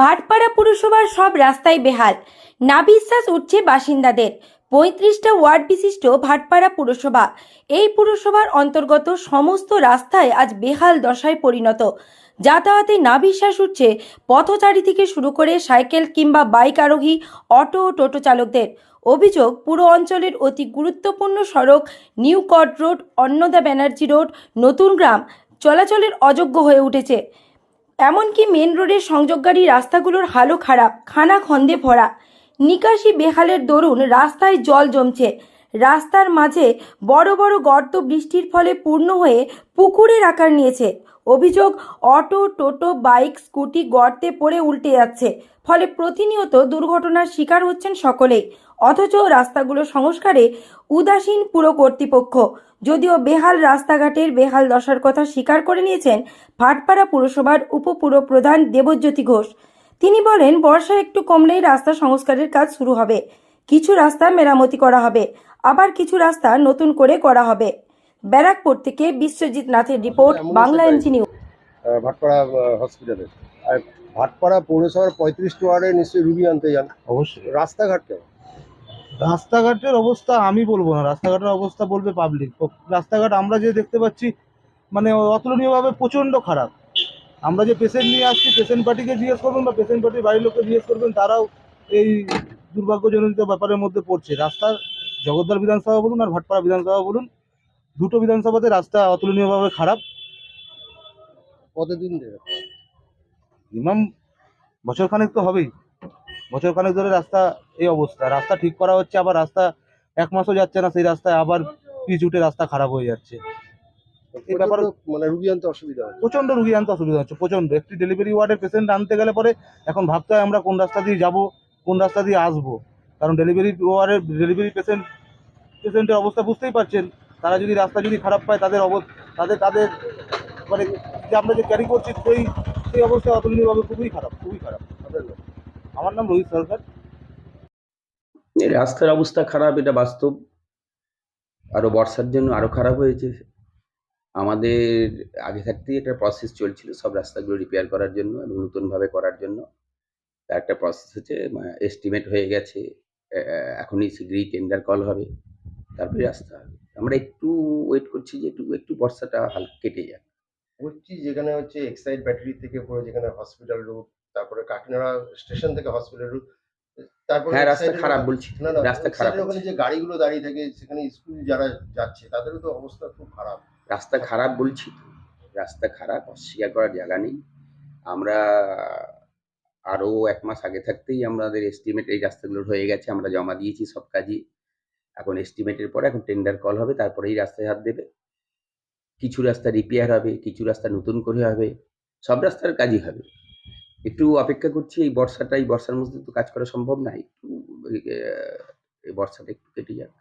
ভাটপাড়া পুরসভার সব রাস্তায় বেহাল। নাবিশ্বাস উঠছে বাসিন্দাদের। পঁয়ত্রিশটা ওয়ার্ড বিশিষ্ট ভাটপাড়া পুরসভা। এই পুরসভার অন্তর্গত সমস্ত রাস্তায় আজ বেহাল দশায় পরিণত। যাতায়াতে নাবিশ্বাস উঠছে পথচারী থেকে শুরু করে সাইকেল কিংবা বাইক আরোহী, অটো ও টোটো চালকদের। অভিযোগ, পুরো অঞ্চলের অতি গুরুত্বপূর্ণ সড়ক, new cut road, Annada Banerjee road, নতুন গ্রাম, চলাচলের অযোগ্য হয়ে উঠেছে। এমনকি মেন রোডের সংযোগকারী রাস্তাগুলোর হালও খারাপ খানা খন্দে ভরা। নিকাশি বেহালের দরুন রাস্তায় জল জমছে। রাস্তার মাঝে বড় বড় গর্ত বৃষ্টির ফলে পূর্ণ হয়ে পুকুরের আকার নিয়েছে। অভিযোগ, অটো, টোটো, বাইক, স্কুটি গর্তে পড়ে উল্টে যাচ্ছে। ফলে প্রতিনিয়ত দুর্ঘটনার শিকার হচ্ছেন সকলেই। অথচ রাস্তাগুলো সংস্কারে উদাসীন পুরো কর্তৃপক্ষ। যদিও বেহাল রাস্তাঘাটের বেহাল দশার কথা স্বীকার করে নিয়েছেন ভাটপাড়া পুরসভার উপপুরপ্রধান দেবজ্যোতি ঘোষ। তিনি বলেন, বর্ষা একটু কমলেই রাস্তা সংস্কারের কাজ শুরু হবে। কিছু রাস্তা মেরামতি করা হবে আবার কিছু রাস্তা নতুন করে করা হবে। ব্যারাকপুর থেকে বিশ্বজিৎ নাথের রিপোর্ট বাংলা এনজি নিউজ। ভাটপাড়া হসপিটালে আর ভাটপাড়া পৌরসভার পঁয়ত্রিশ ওয়ার্ডে নিশ্চয়ই রুগী আনতে যান। অবশ্যই। রাস্তাঘাট কেমন? রাস্তাঘাটের অবস্থা আমি বলব না। রাস্তাঘাটের অবস্থা বলবে পাবলিক রাস্তাঘাট আমরা যে দেখতে পাচ্ছি মানে অতুলনীয়ভাবে প্রচণ্ড খারাপ। আমরা যে পেশেন্ট নিয়ে আসছি পেশেন্ট পার্টিকে জিজ্ঞেস করবেন বা পেশেন্ট পার্টির বাড়ির লোককে জিজ্ঞেস করবেন তারাও এই দুর্ভাগ্যজনিত ব্যাপারের মধ্যে পড়ছে। রাস্তার জগদ্দল বিধানসভা বলুন আর ভাটপাড়া বিধানসভা বলুন দুটো বিধানসভাতে রাস্তা অতুলনীয়ভাবে খারাপ। কতদিন মিনিমাম বছরখানেক তো হবেই। বছরখানেক ধরে রাস্তা এই অবস্থা। রাস্তা ঠিক করা হচ্ছে আবার রাস্তা এক মাসও যাচ্ছে না সেই রাস্তায় আবার পিচ উঠে রাস্তা খারাপ হয়ে যাচ্ছে। এই ব্যাপারে- মানে রুগী আনতে অসুবিধা হয় প্রচণ্ড রুগী আনতে অসুবিধা হচ্ছে প্রচণ্ড। একটি ডেলিভারি ওয়ার্ডের পেশেন্ট আনতে গেলে পরে এখন ভাবতে হয় আমরা কোন রাস্তা দিয়ে যাব কোন রাস্তা দিয়ে আসব? কারণ ডেলিভারি ওয়ার্ডের ডেলিভারি পেশেন্ট পেশেন্টের অবস্থা বুঝতেই পারছেন। তারা যদি রাস্তা যদি খারাপ পায়, তাদের অব, তাদের তাদের মানে যে আমরা যে ক্যারি করছি, সেই সেই অবস্থা অতুলনীয়ভাবে খুবই খারাপ খুবই খারাপ। আমার নাম রোহিত সরকার। রাস্তার অবস্থা খারাপ, এটা বাস্তব। আরও বর্ষার জন্য আরও খারাপ হয়েছে। আমাদের আগে থাকতেই একটা প্রসেস চলছিল সব রাস্তাগুলো রিপেয়ার করার জন্য এবং নতুনভাবে করার জন্য। তার একটা প্রসেস হচ্ছে এস্টিমেট হয়ে গেছে এখনই শীঘ্রই টেন্ডার কল হবে তারপরে রাস্তা হবে। আমরা একটু ওয়েট করছি যে একটু একটু বর্ষাটা হালকা কেটে যাক। বলছি যেখানে হচ্ছে এক্সাইড ব্যাটারি থেকে পরে যেখানে হসপিটাল রুট তারপরে কাকিনাড়া স্টেশন থেকে হসপিটাল রুট তারপরে হ্যাঁ রাস্তা খারাপ বলছি। না না রাস্তা খারাপ ওখানে যে গাড়িগুলো দাঁড়িয়ে থাকে সেখানে স্কুল যারা যাচ্ছে তাদেরও তো অবস্থা খুব খারাপ। রাস্তা খারাপ বলছি তো। রাস্তা খারাপ অস্বীকার করার জায়গা নেই। আমরা আরও এক মাস আগে থাকতেই আমাদের এস্টিমেট এই রাস্তাগুলোর হয়ে গেছে, আমরা জমা দিয়েছি সব কাজই। এখন এস্টিমেটের পরে এখন টেন্ডার কল হবে তারপরে এই রাস্তায় হাত দেবে। কিছু রাস্তা রিপেয়ার হবে, কিছু রাস্তা নতুন করে হবে, সব রাস্তার কাজই হবে। একটু অপেক্ষা করছি, এই বর্ষাটা এই বর্ষার মধ্যে তো কাজ করা সম্ভব না, একটু এই বর্ষাটা একটু কেটে যাক।